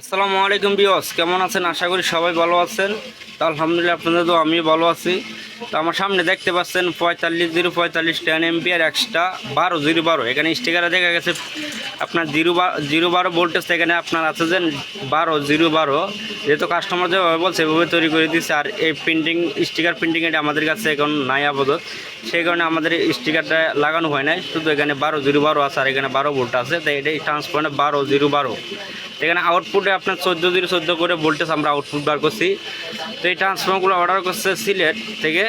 আসসালামু আলাইকুম বিয়স কেমন আছেন? আশা করি সবাই ভালো আছেন। তো আলহামদুলিল্লাহ আপনাদের তো আমি ভালো আছি। তো আমার সামনে দেখতে পাচ্ছেন পঁয়তাল্লিশ জিরো পঁয়তাল্লিশ টেন এমপিআর এক্সট্রা বারো জিরো বারো। এখানে স্টিকারে দেখা গেছে আপনার জিরো জিরো বারো ভোল্টেজ এখানে আপনার আছে যে বারো জিরো বারো। যেহেতু কাস্টমার যেভাবে বলছে, এভাবে তৈরি করে দিচ্ছে আর এই প্রিন্টিং স্টিকার প্রিন্টিং এটা আমাদের কাছে এখন নাই আপাতত। সেই কারণে আমাদের স্টিকারটা লাগানো হয় নাই। শুধু এখানে বারো জিরো বারো আছে আর এখানে বারো ভোল্ট আছে। তাই এটাই ট্রান্সফর্মে বারো জিরো বারো। এখানে আউটপুটে আপনার চোদ্দ জিরো চোদ্দ করে ভোল্টেজ আমরা আউটপুট বার করছি। তো এই ট্রান্সফর্মগুলো অর্ডার করছে সিলেট থেকে।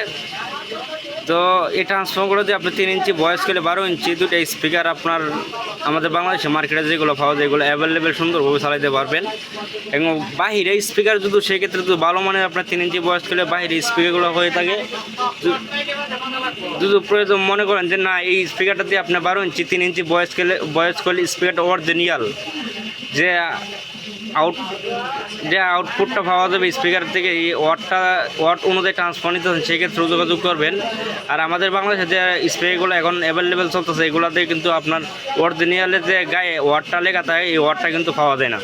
তো এই ট্রান্সফর্মগুলো দিয়ে আপনি তিন ইঞ্চি বয়স করলে বারো ইঞ্চি দুটো স্পিকার আপনার আমাদের বাংলাদেশে মার্কেটে যেগুলো পাওয়া যায়, এগুলো অ্যাভেলেবেল সুন্দরভাবে চালাইতে পারবেন। এবং বাহিরে স্পিকার যদি, সেক্ষেত্রে যদি ভালো মানের আপনার তিন ইঞ্চি বয়স করলে বাহিরে স্পিকারগুলো হয়ে থাকে। যদি- প্রয়োজন মনে করেন যে না, এই স্পিকারটা দিয়ে আপনার বারো ইঞ্চি, তিন ইঞ্চি বয়স করলে বয়স করলে স্পিকারটা অরিজিনাল, যে আউট যে আউটপুটটা পাওয়া যাবে স্পিকার থেকে, এই ওয়াটটা ওয়াট অনুযায়ী ট্রান্সফার নিতে হবে সেক্ষেত্রে যোগাযোগ করবেন। আর আমাদের বাংলাদেশে যে স্প্রেগুলো এখন অ্যাভেলেবেল চলতেছে, এগুলোতে কিন্তু আপনার অরিজিনালের যে গায়ে ওয়াটটা লেখা থাকে, এই ওয়াটটা কিন্তু পাওয়া যায় না।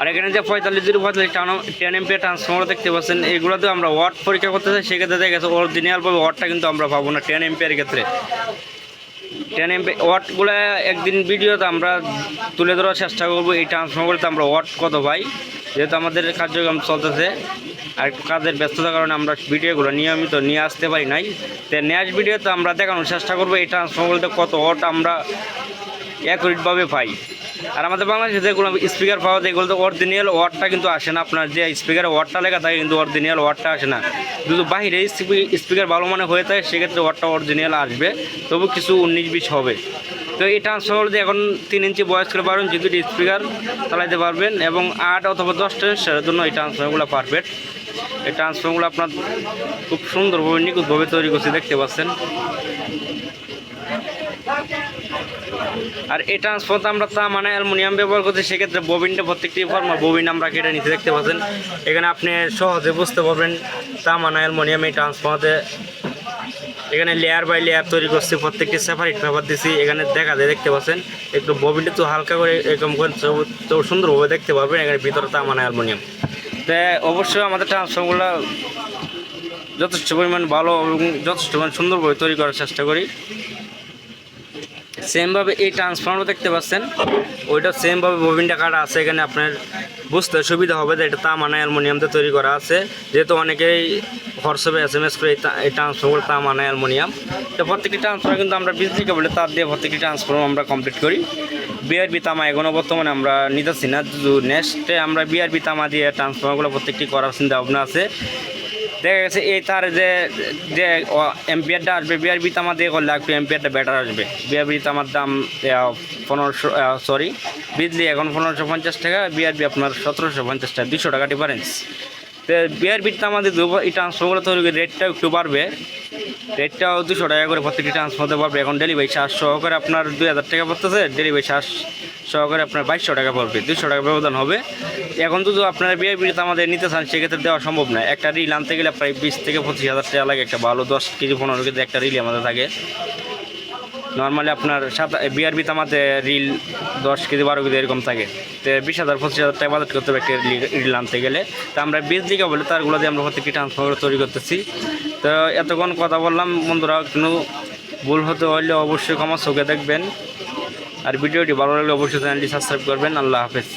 আর এখানে যে পঁয়তাল্লিশ জিরো পঁয়তাল্লিশ টেন এমপি ট্রান্সফর্মার দেখতে পাচ্ছেন এগুলোতে আমরা ওয়াট পরীক্ষা করতে চাই, সেক্ষেত্রে দেখা গেছে অরিজিনালভাবে ওয়াটটা কিন্তু আমরা পাবো না টেন এমপিয়ার ক্ষেত্রে। টেন ওয়াটগুলো একদিন ভিডিওতে আমরা তুলে ধরার চেষ্টা করব, এই ট্রান্সফর্মারগুলোতে আমরা ওয়াট কত পাই যেহেতু আমাদের কার্যক্রম চলতেছে আর একটু কাজের ব্যস্ততার কারণে আমরা ভিডিওগুলো নিয়মিত নিয়ে আসতে পারি নাই। তো নেক্সট ভিডিওতে আমরা দেখানোর চেষ্টা করব এই ট্রান্সফর্মারগুলোতে কত ওয়াট আমরা অ্যাকুরেটভাবে পাই। আর আমাদের বাংলাদেশে যেগুলো স্পিকার পাওয়া যায় এগুলো তো অরিজিনাল ওয়ার্ডটা কিন্তু আসে না। আপনার যে স্পিকারের ওয়ার্ডটা লেখা থাকে, কিন্তু অরিজিনাল ওয়ার্ডটা আসে না। যদি বাইরে স্পিকার ভালো মানে হয়ে থাকে, সেক্ষেত্রে ওয়ার্ডটা অরিজিনাল আসবে। তবু কিছু উনিশ বিশ হবে। তো এই ট্রান্সফার দিয়ে এখন তিন ইঞ্চি বয়স করে পারবেন, যদি স্পিকার চালাইতে পারবেন, এবং আট অথবা দশ ট্রেনের জন্য এই ট্রান্সফারগুলো পারফেক্ট এই ট্রান্সফারগুলো আপনার খুব সুন্দরভাবে নিখুঁতভাবে তৈরি করছে, দেখতে পাচ্ছেন। আর এই ট্রান্সফার আমরা তা মানে অ্যালুমিনিয়াম ব্যবহার করছি সেক্ষেত্রে ববিনটা প্রত্যেকটি ফর্মা ববিন আমরা কেটে নিতে দেখতে পাচ্ছেন। এখানে আপনি সহজে বুঝতে পারবেন তা মানে অ্যালুমিনিয়াম এই ট্রান্সফারতে এখানে লেয়ার বাই লেয়ার তৈরি করছি, প্রত্যেকটি সেপারেট পেপার দিছি, এখানে দেখা যায় দেখতে পাচ্ছেন। একটু ববিনটা তো হালকা করে এরকম করে সুন্দরভাবে দেখতে পারবেন, এখানে ভিতরে তা মানে অ্যালুমিনিয়াম। তো অবশ্যই আমাদের ট্রান্সফর্মগুলো যথেষ্ট পরিমাণ ভালো এবং যথেষ্ট পরিমাণ সুন্দরভাবে তৈরি করার চেষ্টা করি। সেমভাবে এই ট্রান্সফর্মার দেখতে পাচ্ছেন। ওইটা সেমভাবে ববিনটা কাটা আছে, এখানে আপনার বুঝতে সুবিধা হবে যে এটা তামানা অ্যালমোনিয়াম দিয়ে তৈরি করা আছে। যেহেতু অনেকেই হোয়াটসঅ্যাপে এস এম এস করে এই ট্রান্সফর্মার তামানা অ্যালমোনিয়াম। তো প্রত্যেকটি ট্রান্সফর্মার কিন্তু আমরা বিজলি কেবলে তার দিয়ে প্রত্যেকটি ট্রান্সফর্মার আমরা কমপ্লিট করি। বিআরবি তামা এখনও বর্তমানে আমরা নিতেছি না। নেক্সটে আমরা বিআরবি তামা দিয়ে ট্রান্সফর্মারগুলো প্রত্যেকটি করার চিন্তা ভাবনা আছে। দেখা গেছে এই তার যে যে এম্পিয়ারটা আসবে বিআরবি তামা দিয়ে করলে একটু এমপিআরটা বেটার আসবে। বিআরবি তামার দাম পনেরোশো সরি বিজলি এখন পনেরোশো পঞ্চাশ টাকা বিআরবি আপনার সতেরোশো পঞ্চাশ টাকা, দুশো টাকা ডিফারেন্স তো বিআরবিটা আমাদের এটা করে রেটটা একটু বাড়বে। রেটটাও দুশো টাকা করে প্রত্যেকটি ট্রান্সফার দিতে পারবে এখন ডেলিভারি চার্জ সহকারে আপনার দুই হাজার টাকা পড়তেছে ডেলিভারি চার্জ সহকারে আপনার বাইশশো টাকা পড়বে, দুশো টাকা ব্যবধান হবে। এখন যদি আপনারা বিড়িতে আমাদের নিতে চান, সেক্ষেত্রে দেওয়া সম্ভব না। একটা রিল আনতে গেলে প্রায় বিশ থেকে পঁচিশ হাজার টাকা লাগে, একটা ভালো দশ কেজি, পনেরো কেজি একটা রিল আমাদের থাকে। নর্মালি আপনার সাত বিআরবি তামাতে রিল দশ কেজি, বারো কেজি এরকম থাকে। তো বিশ হাজার, পঁচিশ হাজার টাকা বাজেট করতে হবে একটা রিল আনতে গেলে। তো আমরা বিশ দিকে বলে তারগুলো দিয়ে আমরা প্রত্যেকটি ট্রান্সফার তৈরি করতেছি। তো এতক্ষণ কথা বললাম, বন্ধুরা কোনো ভুল হতে হলে অবশ্যই ক্ষমা চোখে দেখবেন। আর ভিডিওটি ভালো লাগলে অবশ্যই চ্যানেলটি সাবস্ক্রাইব করবেন। আল্লাহ হাফেজ।